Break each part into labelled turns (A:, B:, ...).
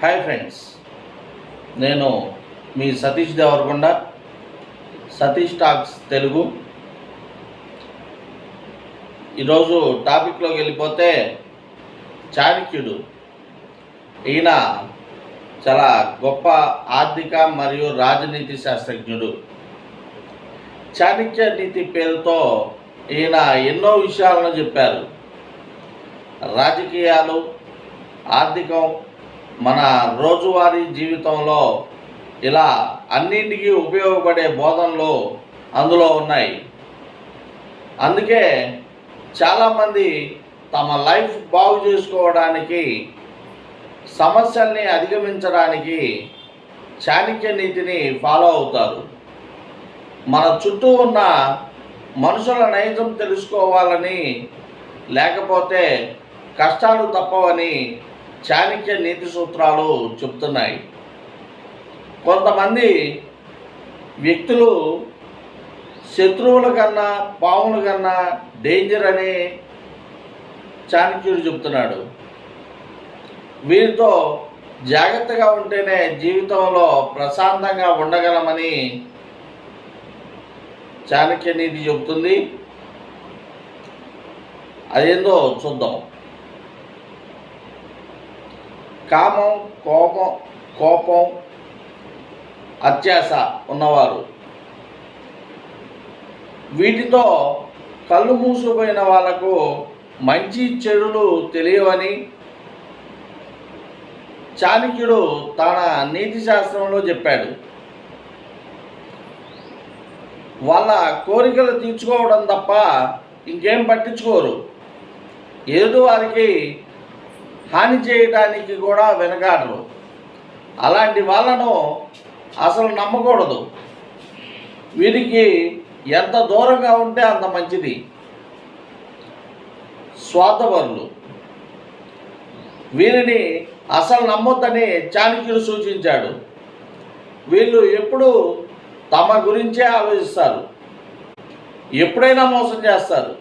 A: Hi friends నేను మీ Satish Devarakonda Satish talks Telugu. ఈరోజు టాపిక్లోకి వెళ్ళిపోతే చాణక్యుడు. ఈయన చాలా గొప్ప ఆర్థిక మరియు రాజనీతి శాస్త్రజ్ఞుడు. చాణక్య నీతి పేరుతో ఈయన ఎన్నో విషయాలను చెప్పారు. రాజకీయాలు ఆర్థికం మన రోజువారీ జీవితంలో ఇలా అన్నింటికీ ఉపయోగపడే బోధనలు అందులో ఉన్నాయి. అందుకే చాలామంది తమ లైఫ్ బాగు చేసుకోవడానికి సమస్యల్ని అధిగమించడానికి చాణక్య నీతిని ఫాలో అవుతారు. మన చుట్టూ ఉన్న మనుషుల నైజం తెలుసుకోవాలని లేకపోతే కష్టాలు తప్పవని చాణక్య నీతి సూత్రాలు చెప్తున్నాయి. కొంతమంది వ్యక్తులు శత్రువుల కన్నా పాముల కన్నా డేంజర్ అని చాణక్యుడు చెప్తున్నాడు. వీరితో జాగ్రత్తగా ఉంటేనే జీవితంలో ప్రశాంతంగా ఉండగలమని చాణక్య నీతి చెబుతుంది. అదేందో చూద్దాం. కామం కోపం కోపం అత్యాస ఉన్నవారు. వీటితో కళ్ళు మూసుకుపోయిన వాళ్ళకు మంచి చెడులు తెలియవని చాణక్యుడు తన నీతి శాస్త్రంలో చెప్పాడు. వాళ్ళ కోరికలు తీర్చుకోవడం తప్ప ఇంకేం పట్టించుకోరు. ఏదో వారికి హాని చేయడానికి కూడా వెనకాడరు. అలాంటి వాళ్ళను అసలు నమ్మకూడదు. వీరికి ఎంత దూరంగా ఉంటే అంత మంచిది. స్వార్థపరులు. వీరిని అసలు నమ్మొద్దని చాణక్యుడు సూచించాడు. వీళ్ళు ఎప్పుడు తమ గురించే ఆలోచిస్తారు. ఎప్పుడైనా మోసం చేస్తారు.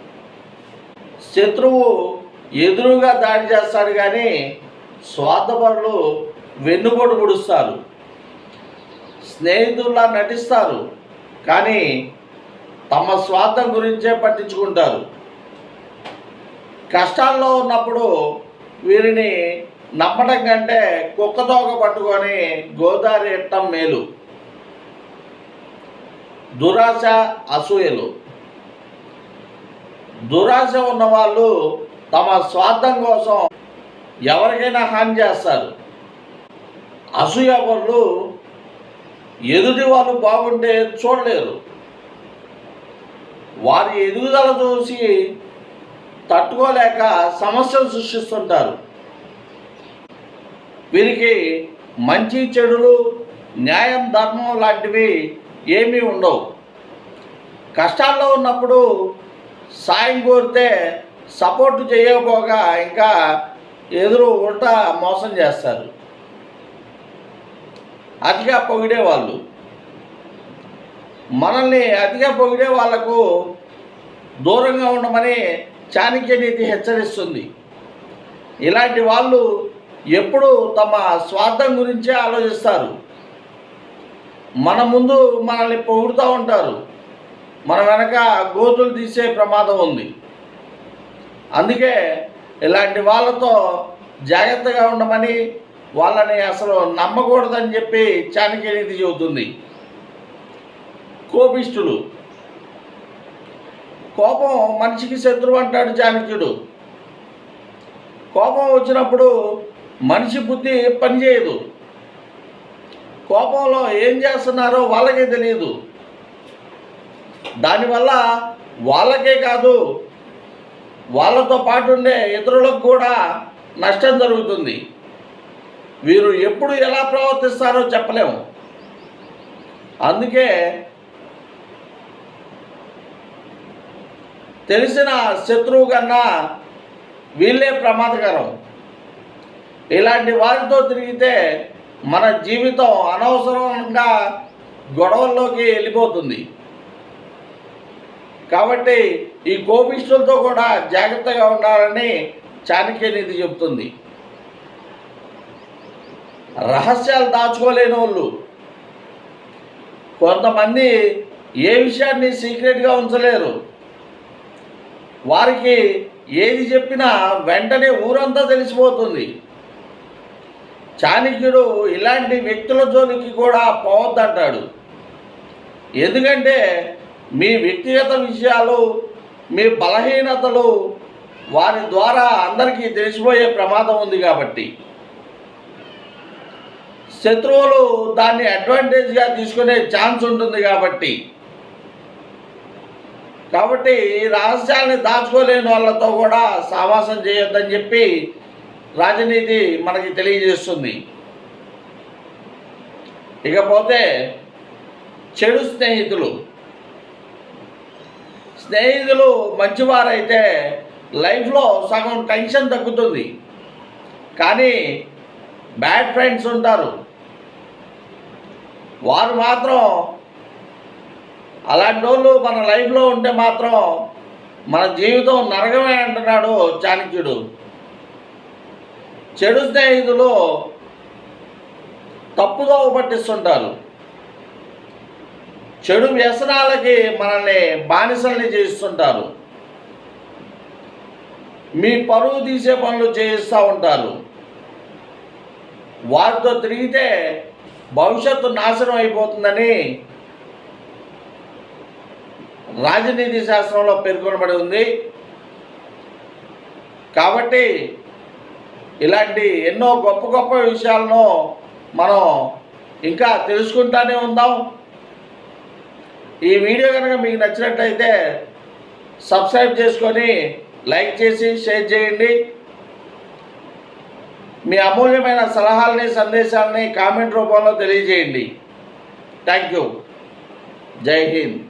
A: శత్రువు ఎదురుగా దాడి చేస్తాడు కానీ స్వార్థపరులు వెన్నుపోటు పొడుస్తారు. స్నేహితుల్లా నటిస్తారు కానీ తమ స్వార్థం గురించే పట్టించుకుంటారు. కష్టాల్లో ఉన్నప్పుడు వీరిని నమ్మడం కంటే కుక్కతోక పట్టుకొని గోదావరి ఎట్టం మేలు. దురాశ అసూయలు. దురాశ ఉన్నవాళ్ళు తమ స్వార్థం కోసం ఎవరికైనా హాని చేస్తారు. అసూయ వాళ్ళు ఎదుటి వాళ్ళు బాగుంటే చూడలేరు. వారి ఎదుగుదల చూసి తట్టుకోలేక సమస్యలు సృష్టిస్తుంటారు. వీరికి మంచి చెడులు న్యాయం ధర్మం లాంటివి ఏమీ ఉండవు. కష్టాల్లో ఉన్నప్పుడు సాయం కోరితే సపోర్ట్ చేయకపోగా ఇంకా ఎదురు ఉల్టా మోసం చేస్తారు. అతిగా పొగిడే వాళ్ళు. మనల్ని అతిగా పొగిడే వాళ్ళకు దూరంగా ఉండమని చాణక్య నీతి హెచ్చరిస్తుంది. ఇలాంటి వాళ్ళు ఎప్పుడు తమ స్వార్థం గురించే ఆలోచిస్తారు. మన ముందు మనల్ని పొగుడుతూ ఉంటారు. మన వెనక గోతులు తీసే ప్రమాదం ఉంది. అందుకే ఇలాంటి వాళ్ళతో జాగ్రత్తగా ఉండమని వాళ్ళని అసలు నమ్మకూడదని చెప్పి చాణక్య చెబుతుంది. కోపిష్ఠులు కోపం మనిషికి శత్రువు అంటాడు చాణక్యుడు. కోపం వచ్చినప్పుడు మనిషి బుద్ధి పనిచేయదు కోపంలో ఏం చేస్తున్నారో వాళ్ళకే తెలియదు. దానివల్ల వాళ్ళకే కాదు వాళ్ళతో పాటు ఉండే ఇతరులకు కూడా నష్టం జరుగుతుంది. వీరు ఎప్పుడు ఎలా ప్రవర్తిస్తారో చెప్పలేము. అందుకే తెలిసిన శత్రువు కన్నా వీళ్ళే ప్రమాదకరం. ఇలాంటి వారితో తిరిగితే మన జీవితం అనవసరంగా గొడవల్లోకి వెళ్ళిపోతుంది. కాబట్టి ఈ కోపిష్ఠులతో కూడా జాగ్రత్తగా ఉండాలని చాణక్య నీతి చెప్తుంది రహస్యాలు దాచుకోలేని వాళ్ళు. కొంతమంది ఏ విషయాన్ని సీక్రెట్గా ఉంచలేరు. వారికి ఏది చెప్పినా వెంటనే ఊరంతా తెలిసిపోతుంది. చాణక్యుడు ఇలాంటి వ్యక్తుల జోలికి కూడా పోవద్దంటాడు. ఎందుకంటే మీ వ్యక్తిగత విషయాలు మీ బలహీనతలు వారి ద్వారా అందరికీ తెలిసిపోయే ప్రమాదం ఉంది కాబట్టి. శత్రువులు దాన్ని అడ్వాంటేజ్గా తీసుకునే ఛాన్స్ ఉంటుంది కాబట్టి. కాబట్టి ఈ రహస్యాల్ని దాచుకోలేని వాళ్ళతో కూడా సావాసం చేయొద్దని చెప్పి రాజనీతి మనకి తెలియజేస్తుంది. ఇకపోతే చెడు స్నేహితులు స్నేహితులు మంచివారైతే లైఫ్లో సగం టెన్షన్ తగ్గుతుంది. కానీ బ్యాడ్ ఫ్రెండ్స్ ఉంటారు. వారు మాత్రం అలాంటి వాళ్ళు మన లైఫ్లో ఉంటే మాత్రం మన జీవితం నరకమే అంటున్నాడు చాణక్యుడు. చెడు స్నేహితులు తప్పుదో పట్టిస్తుంటారు. చెడు వ్యసనాలకి మనల్ని బానిసల్ని చేయిస్తుంటారు. మీ పరువు తీసే పనులు చేయిస్తూ ఉంటారు. వారితో తిరిగితే భవిష్యత్తు నాశనం అయిపోతుందని రాజనీతి శాస్త్రంలో పేర్కొనబడి ఉంది. కాబట్టి ఇలాంటి ఎన్నో గొప్ప గొప్ప విషయాలను మనం ఇంకా తెలుసుకుంటానే ఉందాం. ఈ వీడియో కనుక మీకు నచ్చినట్లయితే సబ్స్క్రైబ్ చేసుకొని లైక్ చేసి షేర్ చేయండి. మీ అమూల్యమైన సలహాలని సందేశాలని కామెంట్ రూపంలో తెలియజేయండి. Thank you. జై హింద్.